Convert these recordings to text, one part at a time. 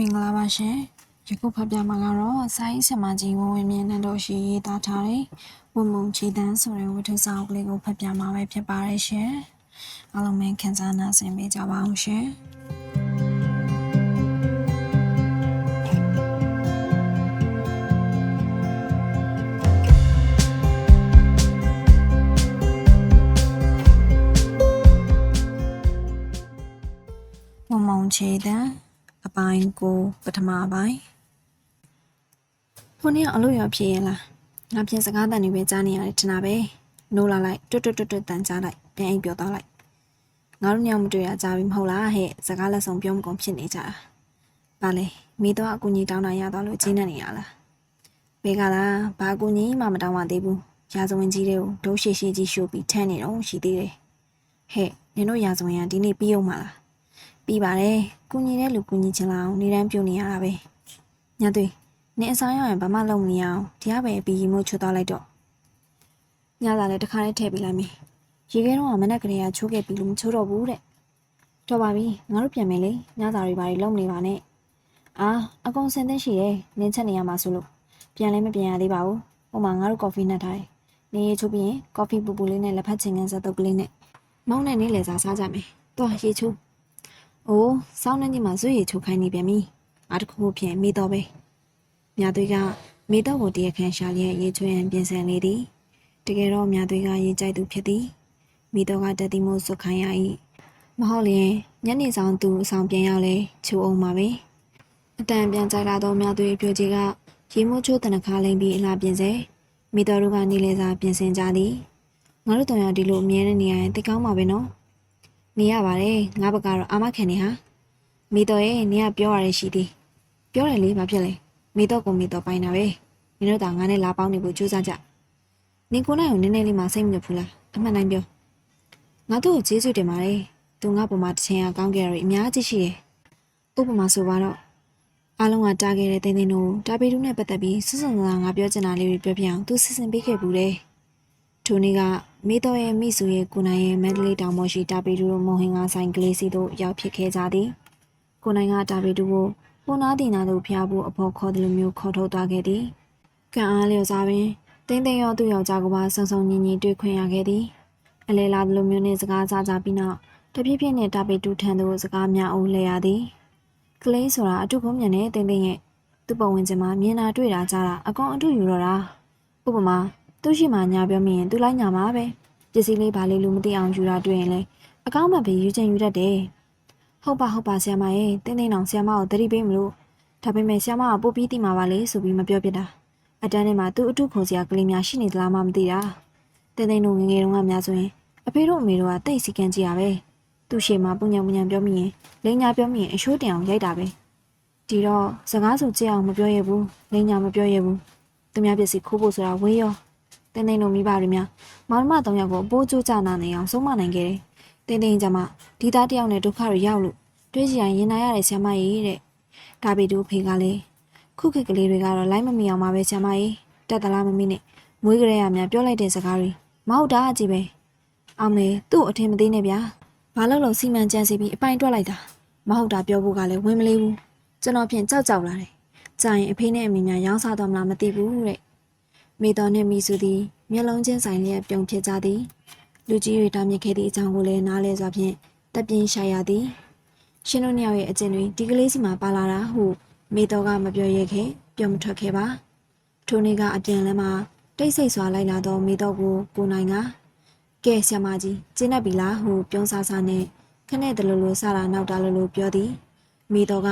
မင်္ဂလာပါရှင်ယခုဖတ်ပြမှာကတော့ဆိုင်းဆင်မကြီးဝဝင်မြင့်နဲ့တို့ရှိရေးသားထားတဲ့ဝမုံချီတန်းဆိုတဲ့ဝတ္ထုစာအုပ်ကလေးကိုဖတ်ပြမှာပဲဖြစ်ပါတယ်ရှင်အားလုံးပဲခံစားနာဆင်ပေးကြပါအောင်ရှင်ဝမုံချီတန်း အပိုင်းကိုပထမပိုင်းခုနေ့ကအလုပ်ရဖြစ်ရဲ့လားငါပြင်စကားတန်တွေပဲကြားနေရတယ်ထင်တာပဲနိုးလာလိုက်တွတ်တွတ်တွတ်တွတ်တန်ကြားလိုက်ပြန်အိမ်ပြောသွားလိုက်ငါတို့ညောင်မတွေ့ရကြပြီမဟုတ်လားဟဲ့စကားလက်ဆောင်ပြောမကုန်ဖြစ်နေကြတာဘာလဲမိတော့အကူကြီးတောင်းတာရသွားလို့ကြီးနေနေရလားဘေကလားဘာအကူကြီးမှမတောင်းပါသေးဘူးရာဇဝင်ကြီးတွေကိုဒိုးရှိရှိကြီးရှို့ပြီးထမ်းနေတော့ရှိသေးတယ်ဟဲ့နင်တို့ရာဇဝင်ကဒီနေ့ပြီးအောင်မလား ပြီးပါတယ်ကုညီတဲ့လူကုညီချင်လာအောင်နေတန်းပြုတ်နေရတာပဲညသွေးနင်အစားရရင်ဘာမှလုပ်မနေအောင်ဒီကပဲအပြီးရီမို့ချွတ်သွားလိုက်တော့ညလာလည်းတစ်ခါလေးထည့်ပေးလိုက်မယ်ရေခဲတော့ကမနဲ့ကလေးကချိုးခဲ့ပြီလို့မချိုးတော့ဘူးတဲ့တော့ပါပြီငါတို့ပြန်မယ်လေညစာတွေဘာတွေလုပ်မနေပါနဲ့အာအကောင်စင်သက်ရှိရဲ့နင်းချက်နေရမှာဆိုလို့ပြန်လည်းမပြန်ရသေးပါဘူးဟိုမှာငါတို့ကော်ဖီနဲ့ထားတယ်နေရေချိုးပြီးရင်ကော်ဖီပူပူလေးနဲ့လက်ဖက်ချင်ငန်းစက်တုပ်ကလေးနဲ့မောင်းနဲ့နေလေစားစားကြမယ်တော့ရေချိုး။ အိုးစောင်းနေကြီးမှာဇွေရချိုခိုင်းနေပြန်ပြီ။အားတစ်ခုခုဖြင့်မိတော့ပဲ။မြသွေးကမိတော့ကိုတရခန့်ရှာလျက်ရေချွေးရန်ပြင်ဆင်လေသည်။တကယ်တော့မြသွေးကရေကြိုက်သူဖြစ်သည်။မိတော့ကတက်တိမို့စွတ်ခိုင်းရ၏။မဟုတ်လျင်ညနေဆောင်သူအဆောင်ပြန်ရောက်လေချိုးအောင်ပါပဲ။အတန်ပြန်ကြိုက်လာတော့မြသွေးပြိုကြီးကရေမို့ချိုးတနခါလိမ့်ပြီးအလားပြင်စေ။မိတော့တို့ကနေလေစာပြင်ဆင်ကြသည်။ငါတို့တောင်ရဒီလိုအမြဲတမ်းနေရရင်တိတ်ကောင်းပါပဲနော်။ နေရပါတယ်ငါဘက်ကတော့အာမခံနေဟာမိတော့ရဲ့နင်ကပြောရတဲ့ရှိသည်ပြောတယ်လေဘာဖြစ်လဲမိတော့ကိုမိတော့ပိုင်တာပဲနင်တို့ကငါနဲ့လာပေါင်းနေဖို့ကြိုးစားကြနင်ကိုနိုင်ကိုနည်းနည်းလေးမှစိတ်မညစ်ဘူးလားအမှန်တိုင်းပြောငါတို့ကိုကျေးဇူးတင်ပါတယ်သူငါပေါ်မှာတစ်ချိန်ကကောင်းခဲ့ရအများကြီးရှိတယ်ဥပမာဆိုပါတော့အားလုံးကတားခဲ့တဲ့တင်းတင်းတို့တာပေတူးနဲ့ပတ်သက်ပြီးစွစွန်စွန်ငါပြောချင်တာလေးတွေပြောပြအောင်သူစစ်စင်ပေးခဲ့ဘူးတယ်ထိုနေ့က မိတော့ရဲ့မိစုရဲ့ကိုနိုင်ရဲ့မန္တလေးတောင်ပေါ်ရှိတာပေတူတို့မုံဟင်္ဂါဆိုင်ကလေးစီတို့ရောက်ဖြစ်ခဲ့ကြသည်ကိုနိုင်ကတာပေတူကိုပုံနာတင်နာတို့ဖျားဖို့အဖို့ခေါ်တယ်လို့မျိုးခေါ်ထုတ်သွားခဲ့သည်ကံအားလျော်စားပင်တင်းတင်းရောသူ့ယောက်ျားကပါဆုံဆုံညီညီတွေ့ခွင့်ရခဲ့သည်အလဲလာလိုမျိုးနဲ့စကားစားကြပြီးနောက်တပြည့်ပြည့်နဲ့တာပေတူထံသို့စကားများအောင်လဲရသည်ကလေးဆိုတာအတုကုန်းမြန်တဲ့တင်းတင်းရဲ့သူ့ပုံဝင်ခြင်းမှာမြင်တာတွေ့တာကြားတာအကောင်အတုယူတော့တာဥပမာ သူ့ရှိမှညာပြောမိရင်သူလိုက်ညာမှာပဲပစ္စည်းလေးဘာလေးလို့မသိအောင်ယူတာတွေ့ရင်လေအကောင်းမှပဲယူချင်ယူတတ်တယ်ဟုတ်ပါဟုတ်ပါဆရာမရဲ့တင်းတင်းအောင်ဆရာမကိုသတိပေးမလို့ဒါပေမဲ့ဆရာမကပို့ပြီးတိမှာပါလေဆိုပြီးမပြောပြတာအတန်းထဲမှာသူ့အထုခုံစရာကလေးများရှိနေသလားမှမသိတာတင်းတင်းတို့ငယ်ငယ်တုန်းကများဆိုရင်အဖေတို့အမေတို့ကတိတ်စီကန်းကြည့်ရပဲသူ့ရှေ့မှာပုံညာပုံညာပြောမိရင်လိန်ညာပြောမိရင်အရှိုးတင်အောင်ရိုက်တာပဲဒီတော့စကားဆိုကြည့်အောင်မပြောရဘူးလိန်ညာမပြောရဘူးသူများပစ္စည်းခိုးဖို့ဆိုတာဝေးရော တင်းတင်းတို့မိဘတွေများမောင်နှမ၃ယောက်ကိုအပိုးကျိုးကြနာနေအောင်ဆုံးမနိုင်ခဲ့တယ်တင်းတင်းကြမှာဒီသားတယောက်နဲ့ဒုက္ခတွေရောက်လို့တွေးကြည့်ရင်ရင်နာရတဲ့ဆ iam မကြီးတဲ့ဒါပေတူဖေကလည်းခုခေတ်ကလေးတွေကတော့လိုက်မမီအောင်ပါပဲဆ iam မကြီးတက်သလားမမီနဲ့မွေးကြရများပြောလိုက်တဲ့စကားတွေမဟုတ်တာအကြည့်ပဲအောင်မေသူ့အထင်မသေးနဲ့ဗျာဘာလို့လို့စီမံကြံစီပြီးအပိုင်တွက်လိုက်တာမဟုတ်တာပြောဖို့ကလည်းဝင်မလေးဘူးကျွန်တော်ဖြင့်ကြောက်ကြောက်လာတယ်ကြာရင်အဖေနဲ့အမေများရောင်းစားတော့မလားမသိဘူးတဲ့ မိတော်နဲ့မိစုသည်မျက်လုံးချင်းဆိုင်လျက်ပြုံဖြစ်ကြသည် လူကြီးတွေတားမြစ်ခဲ့သည့်အကြောင်းကိုလည်းနားလဲစွာဖြင့်တပ်ပြင်းရှာရသည်ရှင်တို့နှစ်ယောက်ရဲ့အကျင့်တွေဒီကလေးစီမှာပါလာတာဟုမိတော်ကမပြောရခဲ့ပြောမထွက်ခဲ့ပါထိုနေ့ကအပြန်လမ်းမှာတိတ်ဆိတ်စွာလိုက်လာသောမိတော်ကိုကိုနိုင်ကကဲဆရာမကြီးကျင်းတတ်ပြီလားဟုပြုံးဆဆနဲ့ခနဲ့တလူလူစတာနောက်တာလူလူပြောသည်မိတော်က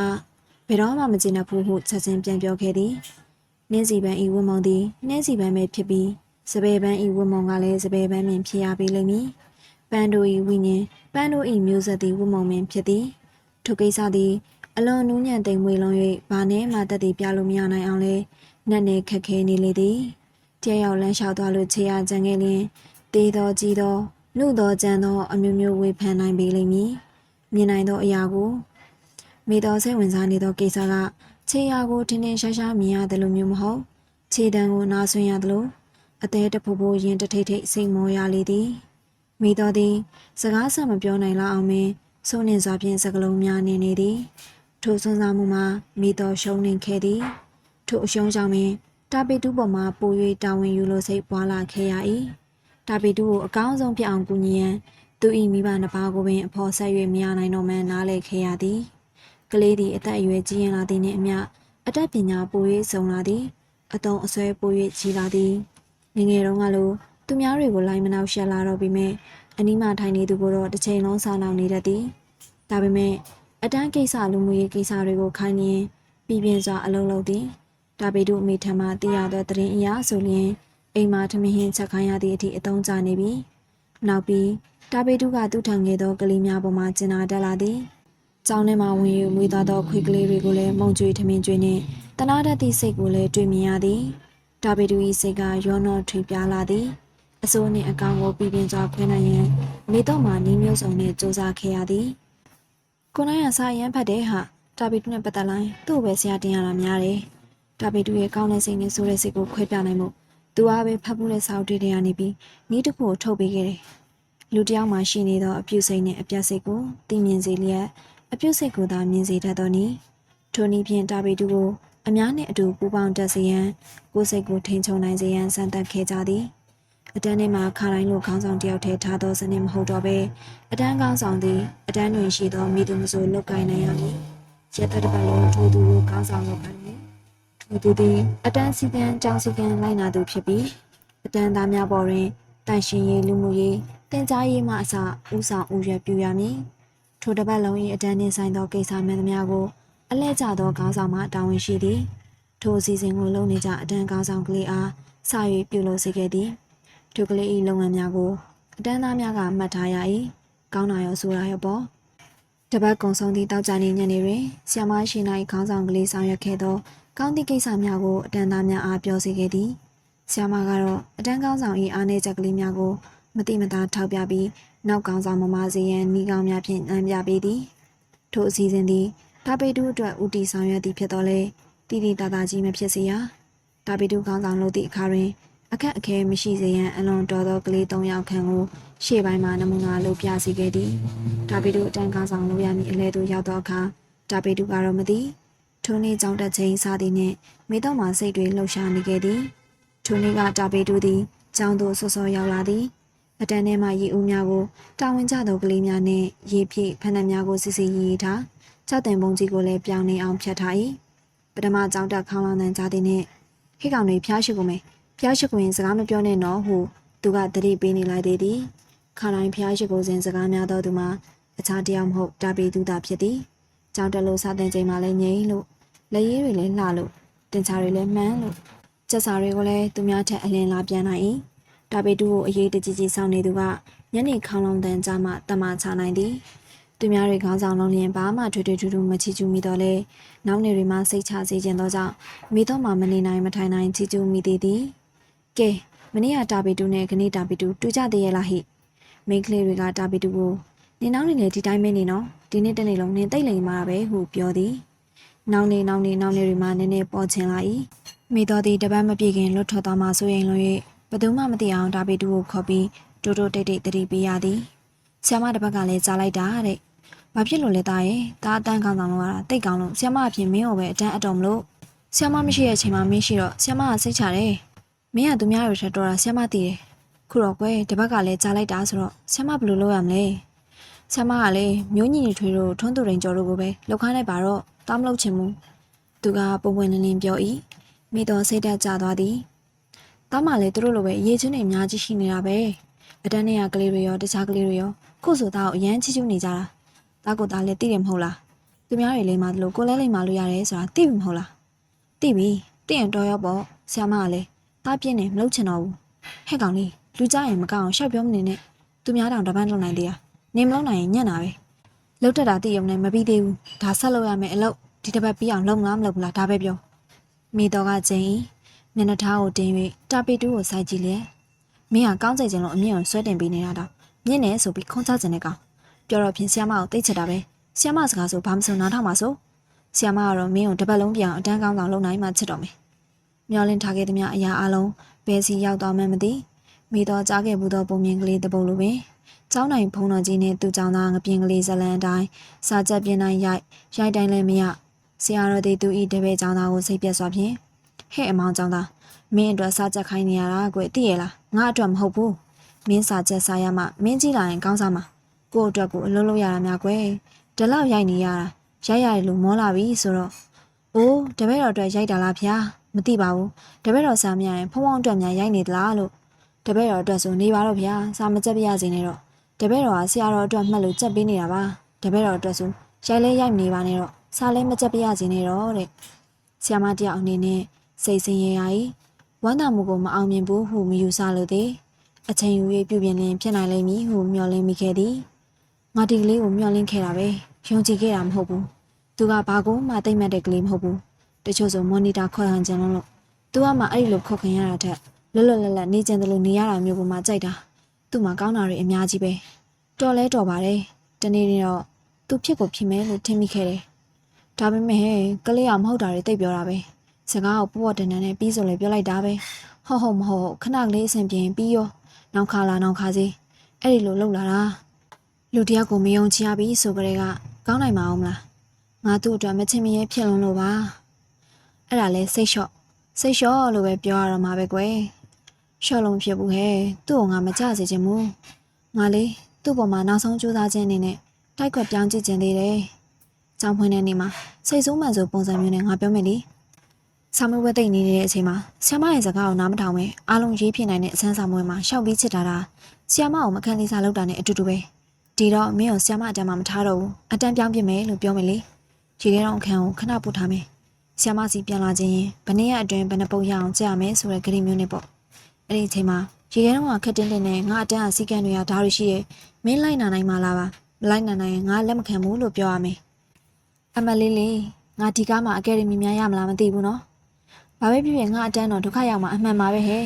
ဘယ်တော့မှမကျင်းတတ်ဘူးဟုချက်ချင်းပြန်ပြောခဲ့သည် နင်းစီပန်းဤဝတ်မောင်သည်နင်းစီပန်းပဲဖြစ်ပြီးစပယ်ပန်းဤဝတ်မုံကလည်းစပယ်ပန်းပင်ဖြစ်ရပေလိမ့်မည်။ပန်းတို့ဤဝိညာဉ်ပန်းတို့ဤမျိုးဆက်သည်ဝတ်မုံပင်ဖြစ်သည်။ထိုကိစ္စသည်အလွန်နူးညံ့သိမ်မွေလုံး၍ဘာနဲ့မှတက်တည်ပြလို့မရနိုင်အောင်လဲနက်နဲ့ခက်ခဲနေလေသည်။တယောက်လမ်းလျှောက်သွားလို့ခြေရကြံခဲ့လျင်တေးသောကြီးသောနှုသောကြံသောအမျိုးမျိုးဝေဖန်နိုင်ပေလိမ့်မည်။မြင်နိုင်သောအရာကိုမိတော်စိတ်ဝင်စားနေသောကိစ္စက ခြေရာကိုထင်းထင်းရှားရှားမြင်ရတယ်လို့မျိုးမဟုတ်ခြေတံကိုနားဆွင့်ရတယ်လို့အသေးတဖို့ဖို့ရင်တထိတ်ထိတ်စိတ်မောရလေသည်မိတော်သည် စကားဆက်မပြောနိုင်လောက်အောင်ပင်စိုးနေစွာဖြင့်စကလုံးများနေနေသည်ထိုစွန်းစားမှုမှာမိတော်ရှုံးနေခဲ့သည်ထိုအရှုံးကြောင့်ပင်တာပေတူပေါ်မှာပို၍တာဝန်ယူလို့စိတ်ပွားလာခဲ့ရ၏တာပေတူကိုအကောင်းဆုံးဖြစ်အောင်ကူညီရန်သူ၏မိဘနှစ်ပါးကိုပင်အဖော်ဆက်၍မရနိုင်တော့မှန်းနားလည်ခဲ့ရသည် ကလေးသည်အသက်အရွယ်ကြီးရင်လာသည်နှင့်အမျှအတတ်ပညာပို၍စုံလာသည်အတုံးအဆွဲပို၍ကြီးလာသည်ငယ်ငယ်တုန်းကလိုသူများတွေကိုလိုက်မနောက်ရှက်လာတော့ပြီးမြဲအနီးမှထိုင်နေသူကိုတော့တစ်ချိန်လုံးစားနောက်နေတတ်သည်ဒါပေမဲ့အတန်းကိစ္စလူမှုရေးကိစ္စတွေကိုခိုင်းရင်ပြည်ပြင်းစွာအလုံးလုံးသည်ဒါပေတို့အမိထံမှသိရသောသတင်းအရာဆိုလျင်အိမ်မှာထမင်းဟင်းချက်ခိုင်းရသည့်အထိအသုံးချနေပြီနောက်ပြီးဒါပေတို့ကသူ့ထံငယ်သောကလေးများပေါ်မှကျင်နာတက်လာသည် ကျောင်းထဲမှာဝင်ယူမွေးသားသောခွေကလေးတွေကိုလည်းမုံကြွေထမင်းကျွေးနှင့်တနာတတ်သည့်စိတ်ကိုလည်းတွေ့မြင်ရသည်ဒါပေတူ၏စိတ်ကရောနှောထွေပြားလာသည်အစိုးနှင့်အကောင်ကိုပြည်ပြင်းစွာခွဲနိုင်ရန်မိတော့မှနီးမျိုးစုံနှင့်စူးစမ်းခဲ့ရသည်ကိုနိုင်ရစာရန်ဖတ်တဲ့ဟာဒါပေတူနဲ့ပတ်သက်လိုက်သူ့ပဲဆရာတင်ရတာများတယ်ဒါပေတူရဲ့ကောင်းတဲ့စိတ်နဲ့ဆိုးတဲ့စိတ်ကိုခွဲပြနိုင်မှုသူအားပဲဖတ်ဖို့တဲ့စာအုပ်တွေထဲကနေပြီးနီးတစ်ခုကိုထုတ်ပေးခဲ့တယ်လူတစ်ယောက်မှရှိနေသောအပြုစိတ်နဲ့အပြတ်စိတ်ကိုသိမြင်စေလျက် အပြုတ်စိတ်ကိုသာမြင်စေတတ်သောနီထိုနည်းဖြင့်တာပေတူကိုအများနှင့်အတူပူးပေါင်းတက်စေရန်ကိုယ်စိတ်ကိုထိန်ချုံနိုင်စေရန်စံတက်ခဲ့ကြသည်အတန်းထဲမှာခါတိုင်းလိုခေါင်းဆောင်တယောက်တည်းထားသောစနစ်မဟုတ်တော့ဘဲအတန်းခေါင်းဆောင်သည်အတန်းတွင်ရှိသောမိသူမဆိုလုတ်ကိုင်းနိုင်ရသည်ရက်သက်တစ်ပတ်လုံးထိုသူကိုခေါင်းဆောင်လုပ်ခိုင်းတယ်ထိုသူသည်အတန်းစီကံကြောင်းစီကံလိုက်နာသူဖြစ်ပြီးအတန်းသားများပေါ်တွင်တိုင်ရှင်ရေးလူမှုရေးတင်ကြားရေးမှအစဦးဆောင်ဦးရွက်ပြုရမည် ထိုတစ်ပတ်လုံး၏အတန်းနှင့်ဆိုင်သောကိစ္စမှန်သမျှကိုအလဲကျသောခေါင်းဆောင်မှတာဝန်ရှိသည်ထိုအစီအစဉ်ကိုလုပ်နေကြအတန်းခေါင်းဆောင်ကလေးအားစာ၍ပြုလုပ်စေခဲ့သည်ထိုကလေး၏လုပ်ငန်းများကိုအတန်းသားများကမှတ်ထားရ၏ကောင်းတာရောဆိုတာရောပေါ့တပတ်ကုံဆုံးသည့်တောက်ကြနေညနေတွင်ဆီယမရှိနိုင်ခေါင်းဆောင်ကလေးဆောင်ရွက်ခဲ့သောကောင်းသည့်ကိစ္စများကိုအတန်းသားများအားပြောစေခဲ့သည်ဆီယမကတော့အတန်းခေါင်းဆောင်၏အားနည်းချက်ကလေးများကို မတိမသားထောက်ပြပြီးနောက်ကောင်ဆောင်မမစီရန်မိကောင်းများဖြင့်နှံပြပေးသည်ထိုအစီအစဉ်သည်ဒါပေတူအတွက်ဦးတည်ဆောင်ရွက်သည်ဖြစ်တော်လဲတိတိတသာကြီးမဖြစ်စေရဒါပေတူကောင်ဆောင်လုပ်သည့်အခါတွင်အခက်အခဲမရှိစေရန်အလွန်တော်သောကလေး၃ယောက်ခန့်ကိုရှေ့ပိုင်းမှာနမူနာလုပ်ပြစေခဲ့သည်ဒါပေတူအတန်းကောင်ဆောင်လုပ်ရမည့်အလဲသို့ရောက်သောအခါဒါပေတူကတော့မသိထိုနေ့ကြောင်းတက်ချိန်စားသည်နှင့်မိတော့မှစိတ်တွေလှုပ်ရှားနေခဲ့သည်ထိုနေ့ကဒါပေတူသည်ကျောင်းသို့စောစောရောက်လာသည် အတန်းထဲမှရေဦးများကိုတာဝန်ကျသောကလေးများနဲ့ရေပြည့်ဖဏ္ဍများကိုစစ်စစ်ရေးရေးထား၆တင်ပုံကြီးကိုလည်းပြောင်းနေအောင်ဖြတ်ထား၏ပထမကြောင်းတက်ခေါင်းလောင်းတန်ကြသည်နဲ့ဟိကောင်တွေဖျားရှိကုန်မယ်ဖျားရှိကုန်ရင်စကားမပြောနဲ့နော်ဟုသူကတတိပေးနေလိုက်သေးသည်ခါတိုင်းဖျားရှိကုန်စဉ်စကားများသောသူမှာအခြားတယောက်မဟုတ်တာပေသူသာဖြစ်သည်ကြောင်းတက်လို့စတဲ့ချိန်မှာလည်းငြိမ်လို့လက်ရည်တွေလည်းလှလို့တင်ချာတွေလည်းမှန်းလို့စက်စာတွေကိုလည်းသူများထက်အလင်းလာပြန်နိုင်၏ ဒါပေတူကိုအရေးတကြီးကြီးစောင့်နေသူကညနေခေါင်းလောင်တန်ကြမှတမချနိုင်သည်သူများတွေခေါင်းဆောင်လုံးလျင်ဘာမှထွေထွေထူးထူးမချီကျူးမိတော့လေနောက်နေတွေမှစိတ်ချစေခြင်းသောကြောင့်မိတော့မှမနေနိုင်မထိုင်နိုင်ချီကျူးမိသေးသည်ကဲမနေ့ကတာပေတူနဲ့ခနေ့တာပေတူတူကြသေးရဲ့လားဟိမိန်းကလေးတွေကတာပေတူကိုနင်နောက်နေလေဒီတိုင်းမနေနော်ဒီနေ့တနေ့လုံးနင်တိတ်လိမ်မှာပဲဟုပြောသည်နောက်နေနောက်နေနောက်နေတွေမှနည်းနည်းပေါ်ချင်လာ၏မိတော်သည်တပတ်မပြေခင်လွတ်ထွက်သွားမှဆိုရင်လွန်၍ ဘယ်သူမှမသိအောင်ဒါပေတူကိုခေါ်ပြီးတိုးတိုးတိတ်တိတ်တတိပေးရသည်ဆ iam မတစ်ပတ်ကလည်းကြားလိုက်တာတဲ့ဘာဖြစ်လို့လဲသားရဲ့ဒါအတန်းကောင်းဆောင်လို့ရတာတိတ်ကောင်းလို့ဆ iam မအပြင်မင်းကိုပဲအတန်းအတော်မလို့ဆ iam မမရှိတဲ့အချိန်မှာမင်းရှိတော့ဆ iam မကစိတ်ချတယ်မင်းကသူများတွေထက်တော်တာဆ iam မသိတယ်ခုတော့ကွယ်တစ်ပတ်ကလည်းကြားလိုက်တာဆိုတော့ဆ iam မဘယ်လိုလုပ်ရမလဲဆ iam မကလည်းမျိုးညီညီထွေတို့ထွန်းသူရင်ကျော်တို့ကိုပဲလောက်ခိုင်းလိုက်ပါတော့တောင်းမလို့ချင်ဘူးသူကပုံပွင့်လင်းလင်းပြော၏မိတော်စိတ်တက်ကြသွားသည် တားမှလည်းသူတို့လိုပဲအရေးချင်းတွေအများကြီးရှိနေတာပဲအတန်းနဲ့ကကလေးတွေရောတခြားကလေးတွေရောခုဆိုသားကိုအရန်ချီချူးနေကြတာတားကိုသားလည်းသိတယ်မဟုတ်လားသူများတွေလိမ့်မှလို့ကိုလဲလိမ့်မှလို့ရတယ်ဆိုတာသိပြီမဟုတ်လားသိပြီသိရင်တော်ရောပေါ့ဆ iam မကလည်းတားပြင်းနေမလုပ်ချင်တော့ဘူးဟဲ့ကောင်လေးလူကြရင်မကောင်းအောင်ရှောက်ပြောမနေနဲ့သူများတောင်တပန်းလွန်နိုင်သေးတာနေမလုပ်နိုင်ရင်ညံ့တာပဲလှုပ်တက်တာသိရုံနဲ့မပြီးသေးဘူးဒါဆက်လုပ်ရမယ်အလုပ်ဒီတစ်ပတ်ပြီးအောင်လုပ်မလားမလုပ်ဘူးလားဒါပဲပြောမိတော်ကကျင်း မျက်နှာထားကိုတင်း၍တာပီတူးကိုစိုက်ကြည့်လျက်မင်းကကောင်းစိတ်ခြင်းလို့အမြင့်ကိုဆွဲတင်ပေးနေတာတော့မြင့်နေဆိုပြီးခွန်ချခြင်းနဲ့ကောင်ပြောတော့ဖြင့်ဆီယမကိုတိတ်ချတာပဲဆီယမစကားဆိုဘာမှမဆိုနားထောင်ပါဆိုဆီယမကတော့မင်းကိုတစ်ပတ်လုံးပြန်အတန်းကောင်းဆောင်လုပ်နိုင်မှချစ်တော်မယ်မျောလင်းထားခဲ့သမျှအရာအလုံးဘယ်စီရောက်သွားမှန်းမသိမိတော့ကြားခဲ့ဘူးသောပုံမြင်ကလေးတစ်ပုဒ်လိုပင်ကျောင်းနိုင်ဖုံတော်ကြီးနဲ့သူ့ကျောင်းသားငပြင်းကလေးဇလန်အတိုင်းစာချက်ပြင်းတိုင်းရိုက်ရိုက်တိုင်းလည်းမရဆရာတော်ဒီသူဤတပည့်ကျောင်းသားကိုစိတ်ပြက်စွာဖြင့် ဟဲ့အမောင်ကျောင်းသားမင်းအတွက်စာချက်ခိုင်းနေရတာကွသိရလားငါအတွက်မဟုတ်ဘူးမင်းစာချက်စာရမှမင်းကြည့်လာရင်ကောင်းစားမှာကို့အတွက်ကိုအလုပ်လုပ်ရတာများကွယ်ဒီလောက်ရိုက်နေရတာရိုက်ရတယ်လို့မောလာပြီဆိုတော့အိုးတပည့်တော်အတွက်ရိုက်တာလားဗျာမသိပါဘူးတပည့်တော်စာမရရင်ဖုံဖုံအတွက်များရိုက်နေသလားလို့တပည့်တော်အတွက်ဆိုနေပါတော့ဗျာစာမကြက်ပြရစီနေတော့တပည့်တော်ကဆရာတော်အတွက်မှတ်လို့ကြက်ပေးနေတာပါတပည့်တော်အတွက်ဆိုရိုက်လဲရိုက်မနေပါနဲ့တော့စာလဲမကြက်ပြရစီနေတော့တဲ့ဆရာမတယောက်အနေနဲ့ စိတ်ဆင်းရဲရာကြီးဝမ်းသာမှုကိုမအောင်မြင်ဘူးဟုမယူဆလို့သည်အချိန်ယူ၍ပြုပြင်လင်းဖြစ်နိုင်လိမ့်မည်ဟုမျှော်လင့်မိခဲ့သည်ငါဒီကလေးကိုမျှော်လင့်ခဲ့တာပဲယုံကြည်ခဲ့တာမဟုတ်ဘူးသူကဘာကိုမှသိမ့်မှတ်တဲ့ကလေးမဟုတ်ဘူးတချို့ဆိုမော်နီတာခေါ်ဟန်ကြံလို့လို့သူကမှအဲ့ဒီလိုခေါ်ခင်ရတာထက်လွတ်လွတ်လပ်လပ်နေကြတယ်လို့နေရတာမျိုးပေါ်မှာကြိုက်တာသူ့မှာကောင်းတာတွေအများကြီးပဲတော်လဲတော်ပါတယ်တနေ့နေ့တော့သူဖြစ်ကိုဖြစ်မယ်လို့ထင်မိခဲ့တယ်ဒါပေမဲ့ဟဲ့ကလေးကမဟုတ်တာတွေတိတ်ပြောတာပဲ စကားကိုပေါ့ပေါ့တန်တန်နဲ့ပြီးဆိုလဲပြောလိုက်တာပဲဟုတ်ဟုတ်မဟုတ်ခဏကလေးအဆင်ပြေရင်ပြီးရောနောက်ခါလာနောက်ခါစီအဲ့ဒီလိုလှုပ်လာတာလူတယောက်ကိုမယုံချရပြီဆိုကြတဲ့ကကောင်းနိုင်မှာအောင်မလားငါသူ့အတွက်မချင်မရဲဖြစ်လွန်းလို့ပါအဲ့ဒါလဲစိတ်လျှော့စိတ်လျှော့လို့ပဲပြောရတော့မှာပဲကွယ်ရှော့လုံးဖြစ်ဘူးဟဲ့သူ့ကိုငါမကြစေချင်ဘူးငါလေသူ့ပေါ်မှာနောက်ဆုံးကြိုးစားခြင်းအနေနဲ့တိုက်ခွက်ပြောင်းကြည့်ခြင်းသေးတယ်။ကြောင်ဖွင့်တဲ့နေ့မှာစိတ်ဆိုးမှန်ဆိုပုံစံမျိုးနဲ့ငါပြောမယ်လေ။ ဆာမဝဲသိမ့်နေတဲ့အချိန်မှာဆ iam မရဲ့စကားကိုနားမထောင်ပဲအားလုံးရေးဖြစ်နိုင်တဲ့အစမ်းစာမွေးမှာရှောက်ပြီးချစ်တာတာဆ iam မကိုမခံလေးစားလုပ်တာနဲ့အတူတူပဲ။ဒီတော့မင်းကိုဆ iam မအတန်းမှမထားတော့ဘူး။အတန်းပြောင်းပြမယ်လို့ပြောမယ်လေ။ရေခဲတော့အခန်းကိုခဏပို့ထားမယ်။ဆ iam မစီပြန်လာခြင်းရင်ဘယ်နှစ်ရက်အတွင်းဘယ်နှပုတ်ရအောင်ကြာမယ်ဆိုတဲ့ဂရိမျိုးနဲ့ပေါ့။အဲ့ဒီအချိန်မှာရေခဲတော့ကခက်တင်းတင်းနဲ့ငါအတန်းအစည်းကမ်းတွေကဓာတ်တွေရှိတယ်မင်းလိုက်နာနိုင်မှာလားပါမလိုက်နာနိုင်ရင်ငါလက်မခံဘူးလို့ပြောရမယ်အမလေးလေးငါဒီကားမှာအကယ်ဒမီများရမလားမသိဘူးနော် ဘာပဲဖြစ်ဖြစ်ငါအတန်းတော့ဒုက္ခရောက်မှာအမှန်ပါပဲဟဲ့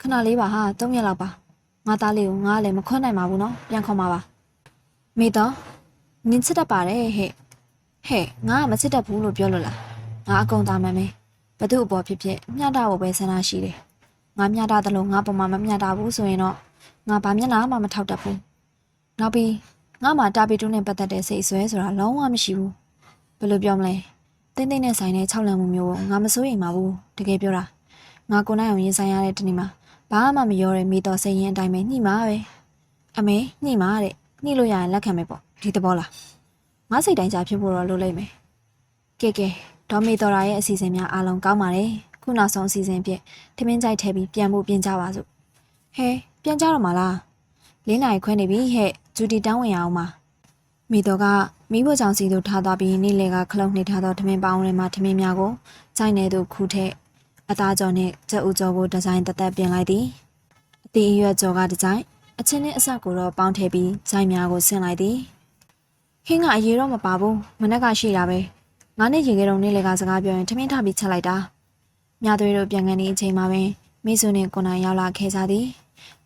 ခဏလေးပါဟာ၃ရက်လောက်ပါငါသားလေးကိုငါလည်းမခွန်းနိုင်ပါဘူးနော်ပြန်ခေါ်ပါပါမေတော့နင်းချစ်တတ်ပါတယ်ဟဲ့ဟဲ့ငါကမချစ်တတ်ဘူးလို့ပြောလို့လားငါအကုန်သားမှန်ပဲဘသူ့အပေါ်ဖြစ်ဖြစ်မျှတဖို့ပဲဆန္ဒရှိတယ်ငါမျှတာတယ်လို့ငါပုံမှန်မမျှတာဘူးဆိုရင်တော့ငါဘာမျက်နှာမှမထောက်တတ်ဘူးနောက်ပြီးငါမှတာပီတူးနဲ့ပတ်သက်တဲ့စိတ်အဆွဲဆိုတာလုံးဝမရှိဘူးဘယ်လိုပြောမလဲ တင်းတင်းနဲ့ဆိုင်တဲ့၆လံမှုမျိုးကိုငါမစိုးရိမ်ပါဘူးတကယ်ပြောတာငါကိုနိုင်အောင်ရင်ဆိုင်ရတဲ့ဒီနေ့မှာဘာမှမရောတဲ့မိတော်စိတ်ရင်အတိုင်းပဲညှိမှာပဲအမေညှိမှာတဲ့ညှိလို့ရရင်လက်ခံမယ်ပေါ့ဒီသဘောလားငါစိတ်တိုင်းကြဖြစ်ဖို့တော့လိုလိမ့်မယ်ကဲကဲဒေါ်မေတော်ရာရဲ့အစီအစဉ်များအားလုံးကောင်းပါတယ်ခုနောက်ဆုံးအစီအစဉ်အဖြစ်ထမင်းကြိုက်ထဲပြီးပြန်ဖို့ပြင်ကြပါစို့ဟဲပြန်ကြတော့မလားလင်းနိုင်ခွဲနေပြီဟဲ့ဂျူတီတောင်းဝင်ရအောင်ပါမိတော့က မိဖို့ကြောင့်စီတို့ထားသွားပြီးနေ့လေကခလုံးနှိပ်ထားသောထမင်းပေါင်းထဲမှာထမင်းများကိုစိုက်နေသူခူးထက်အသားကြော်နဲ့ကြက်ဥကြော်ကိုဒီဇိုင်းတက်တက်ပြင်လိုက်သည်အတီအရွက်ကြော်ကဒီဇိုင်းအချင်းနဲ့အဆက်ကိုတော့ပေါင်းထည့်ပြီးဇိုင်းများကိုဆင်းလိုက်သည်ဟင်းကအရေးတော့မပါဘူးမနက်ကရှိတာပဲငါနဲ့ရေခဲတုံနေ့လေကစကားပြောရင်ထမင်းထပြီးချက်လိုက်တာမြသွေးတို့ပြန်ကန်နေအချိန်မှာပင်မိစုနဲ့ကိုနိုင်ရောက်လာခဲ့ကြသည်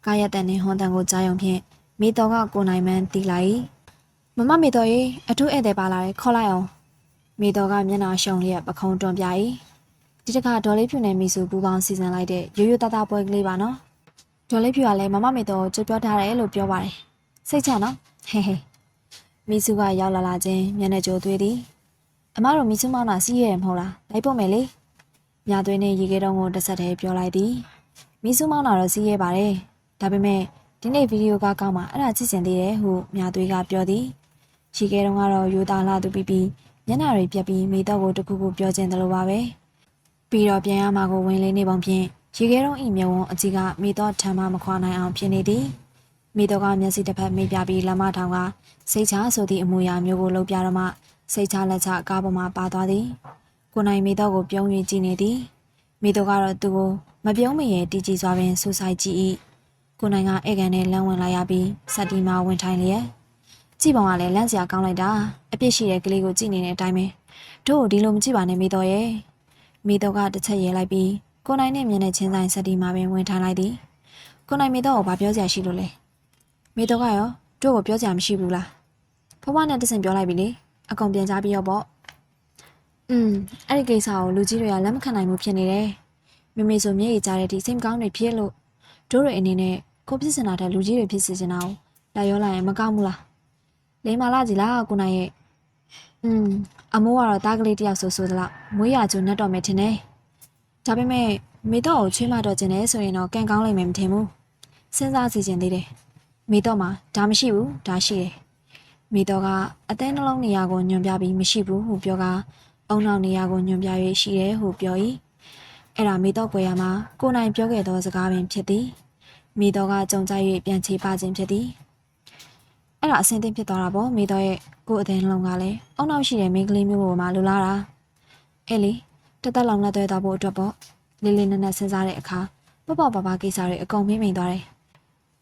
ကာယတန်နဲ့ဟွန်တန်ကိုကြားရုံဖြင့်မိတော်ကကိုနိုင်မှန်းတီးလိုက် မမမိတော်ရေအထူးဧည့်သည်ပါလာတယ်ခေါ်လိုက်အောင်မိတော်ကမျက်နှာရှုံလျက်ပခုံးတွန်းပြ၏ဒီတစ်ခါဒေါ်လေးဖြူနဲ့မိစုပူပေါင်းစီစဉ်လိုက်တဲ့ရိုးရိုးသားသားပွဲကလေးပါနော်ဒေါ်လေးဖြူကလည်းမမမိတော်ကိုကြွပြောထားတယ်လို့ပြောပါတယ်စိတ်ချနော်ဟဲဟဲမိစုကရောက်လာလာချင်းမျက်နှာကြိုသွေးသည်အမတို့မိစုမောင်နာစီးရဲမဟုတ်လားလိုက်ဖို့မယ်လေမြသွေးနဲ့ရေခဲတုံးကိုတစ်ဆက်တည်းပြောလိုက်သည်မိစုမောင်းလာတော့စီးရဲပါတယ်ဒါပေမဲ့ဒီနေ့ဗီဒီယိုကကောင်းမှအဲ့ဒါကြည့်စင်သေးတယ်ဟုမြသွေးကပြောသည် ရေခဲတုံးကတော့ယူသားလာသူပြီးပြီးမျက်နှာတွေပြက်ပြီးမိတော့ကိုတခုခုပြောခြင်းတယ်လို့ပါပဲပြီးတော့ပြန်ရမှာကိုဝင်လေးနေပုံဖြင့်ရေခဲတုံးဤမြုံဝန်းအကြီးကမိတော့ထမ်းမမခွာနိုင်အောင်ဖြစ်နေသည်မိတော့ကမျက်စိတစ်ဖက်မိပြပြီးလမ်းမထောင်ကစိတ်ချဆိုသည့်အမူအရာမျိုးကိုလှုပ်ပြတော့မှစိတ်ချလက်ချကားပေါ်မှာပါသွားသည်ကိုနိုင်မိတော့ကိုပြုံး၍ကြည့်နေသည်မိတော့ကတော့သူ့ကိုမပြုံးမရဲတီကြည်စွာပင်ဆူဆိုင်ကြည့်၏ကိုနိုင်ကဧကန်နဲ့လမ်းဝင်လာရပြီးစက်တီမာဝင်ထိုင်လျက် ကြည့်ပုံကလည်းလန့်စရာကောင်းလိုက်တာအပြစ်ရှိတဲ့ကလေးကိုကြည့်နေတဲ့အတိုင်းပဲတို့ဒီလိုမကြည့်ပါနဲ့မိတော့ရဲ့မိတော့ကတစ်ချက်ရဲလိုက်ပြီးကိုနိုင်နဲ့မျက်နှာချင်းဆိုင်စက်တီမာပင်ဝင်ထိုင်လိုက်သည်ကိုနိုင်မိတော့ကိုဘာပြောစရာရှိလို့လဲမိတော့ကရောတို့ကိုပြောစရာမရှိဘူးလားဖဖနဲ့တဆင်ပြောလိုက်ပြီလေအကုန်ပြန်ကြပြီးတော့ပေါ့อืมအဲ့ဒီကိစ္စကိုလူကြီးတွေကလက်မခံနိုင်ဘူးဖြစ်နေတယ်။မိမိဆိုမျက်ရည်ကြားတဲ့ဒီစိတ်မကောင်းတွေဖြစ်လို့တို့တွေအနေနဲ့ကိုဖြစ်စင်တာတဲ့လူကြီးတွေဖြစ်စေချင်တာကိုလိုက်ရောလိုက်ရင်မကောက်ဘူးလား လိမ္မာလာကြီးလားကိုနိုင်ရဲ့อืมအမိုးကတော့တားကလေးတယောက်ဆိုဆိုသလောက်မွေးရကျုံနဲ့တော့မယ်ထင်တယ်ဒါပေမဲ့မိတော့ကိုချွေးမတော့ကျင်တယ်ဆိုရင်တော့ကံကောင်းလိမ့်မယ်မထင်ဘူးစဉ်းစားစီခြင်းသေးတယ်မိတော့မှာဒါမရှိဘူးဒါရှိတယ်မိတော့ကအသေးနှလုံးနေရာကိုညွန်ပြပြီးမရှိဘူးဟုပြောကအုံနောက်နေရာကိုညွန်ပြ၍ရှိတယ်ဟုပြော၏အဲ့ဒါမိတော့ကွယ်ရမှာကိုနိုင်ပြောခဲ့သောစကားပင်ဖြစ်သည်မိတော်ကကြုံကြ၍ပြန်ချေပါခြင်းဖြစ်သည် အဲ့ဒါအဆင်သင့်ဖြစ်သွားတာပေါ့မိတော်ရဲ့ကိုယ်အသည်နှလုံးကလည်းအုံနောက်ရှိတဲ့မိန်းကလေးမျိုးပေါ်မှာလူလာတာအဲ့လေတသက်လောင်လက်သွဲသွားဖို့အတွက်ပေါ့လေးလေးနက်နက်စဉ်းစားတဲ့အခါပေါ့ပေါ့ပါပါကိစ္စတွေအကုန်မိမ့်မိန်သွားတယ်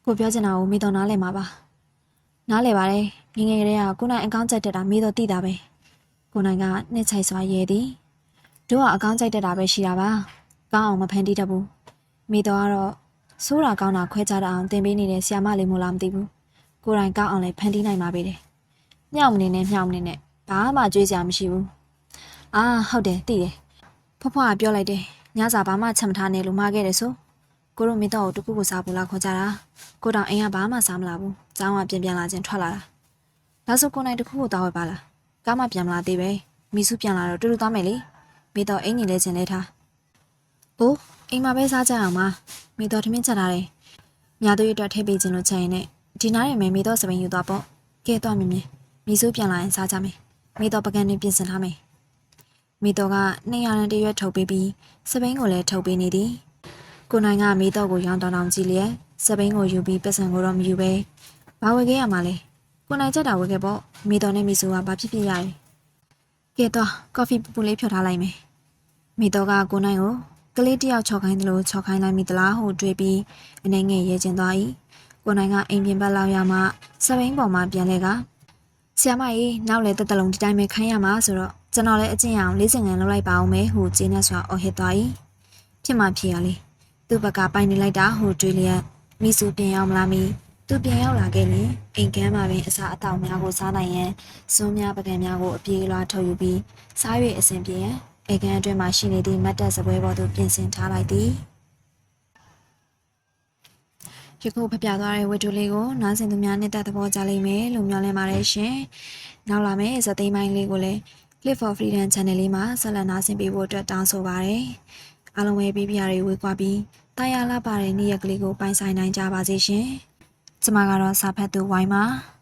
ကိုပြောချင်တာကိုမိတော်နားလည်မှာပါနားလည်ပါတယ်ငယ်ငယ်ကလေးကကိုနိုင်အကောင်းကြိုက်တတ်တာမိတော်သိတာပဲကိုနိုင်ကနှစ်ချိုက်စွာရဲသည်တို့ကအကောင်းကြိုက်တတ်တာပဲရှိတာပါကောင်းအောင်မဖန်တီးတတ်ဘူးမိတော်ကတော့ဆိုးတာကောင်းတာခွဲခြားတတ်အောင်သင်ပေးနေတဲ့ဆီယာမလေးမို့လားမသိဘူး ကိုယ်တိုင်ကောင်းအောင်လည်းဖန်တီးနိုင်ပါပေတယ်ညောင်မနေနဲ့ညောင်မနေနဲ့ဘာမှကြွေးစရာမရှိဘူးအာဟုတ်တယ်သိတယ်ဖွားဖွားကပြောလိုက်တယ်ညစာဘာမှချက်မထားနဲ့လို့မှားခဲ့တယ်ဆိုကိုတို့မိတော့တခုခုစားဖို့လာခေါ်ကြတာကိုတောင်အိမ်ကဘာမှစားမလာဘူးကျောင်းကပြန်ပြန်လာချင်းထွက်လာတာဒါဆိုကိုနိုင်တခုခုတောင်းဝဲပါလားကားမပြန်မလာသေးပဲမိစုပြန်လာတော့တူတူသားမယ်လေမိတော့အိမ်ကြီးလဲချင်းလဲထားအိုးအိမ်မှာပဲစားကြအောင်ပါမိတော်ထမင်းချက်ထားတယ်။မြာတို့အတွက်ထည့်ပေးခြင်းလို့ချက်ရင်နဲ့ ဒီနားရမယ်မိတော်စပိန်ယူသွားပေါ့။ကဲတော့မြင်မြင်မိစုပြန်လာရင်စားကြမယ်။မိတော်ပကံနဲ့ပြင်ဆင်ထားမယ်။မိတော်က200ရန်တရွက်ထုတ်ပေးပြီးစပိန်ကိုလည်းထုတ်ပေးနေသည်။ကိုနိုင်ကမိတော်ကိုရောင်းတောင်းတောင်းကြည့်လျက်စပိန်ကိုယူပြီးပတ်စံကိုတော့မယူပဲ။ဘာဝယ်ခဲ့ရမှာလဲ။ကိုနိုင်ချက်တာဝယ်ခဲ့ပေါ့။မိတော်နဲ့မိစုကဘာဖြစ်ဖြစ်ရတယ်။ကဲတော့ကော်ဖီပူပူလေးဖြော်ထားလိုက်မယ်။မိတော်ကကိုနိုင်ကိုကလေးတယောက်ချော်ခိုင်းတယ်လို့ချော်ခိုင်းလိုက်မိသလားဟုတွေးပြီးအနေငယ်ရဲကျင်သွား၏ ကိုနိုင်ကအိမ်ပြင်ဘက်လောက်ရမှစပိန်ပေါ်မှာပြန်လဲကဆရာမကြီးနောက်လေတက်တလုံးဒီတိုင်းပဲခိုင်းရမှာဆိုတော့ကျွန်တော်လည်းအကျင့်ရအောင်လေးစင်ငန်လုပ်လိုက်ပါအောင်မယ်ဟုကျင်းနေစွာအော်ဟစ်သွား၏ဖြစ်မှဖြစ်ရလေသူ့ဘက်ကပိုင်နေလိုက်တာဟုတွေးလျက်မိစုပြန်ရောက်မလားမီသူပြန်ရောက်လာခဲ့ရင်အိမ်ကမ်းမှာပင်အစာအသောက်များကိုစားနိုင်ရန်စွန်းများပကံများကိုအပြေးလွှာထုတ်ယူပြီးစား၍အစဉ်ပြေရန်အေကန်အတွင်းမှာရှိနေသည့်မတ်တက်စပွဲပေါ်သို့ပြင်ဆင်ထားလိုက်သည် ယခုဖပြသွားတဲ့ဝတ္ထုလေးကိုနားဆင်သူများနဲ့တက်သဘောကြလိမ့်မယ်လို့မျှော်လင့်ပါတယ်ရှင်။နောက်လာမယ့်ဇာတ်သိမ်းပိုင်းလေးကိုလည်း Clip for Freedom Channel လေးမှာဆက်လက်နားဆင်ပေးဖို့အတွက်တောင်းဆိုပါရစေ။အားလုံးပဲပြပြတွေဝေကွာပြီးတာယာလာပါတဲ့နေ့ရက်ကလေးကိုပိုင်ဆိုင်နိုင်ကြပါစေရှင်။ကျွန်မကတော့စာဖတ်သူဝိုင်းပါ။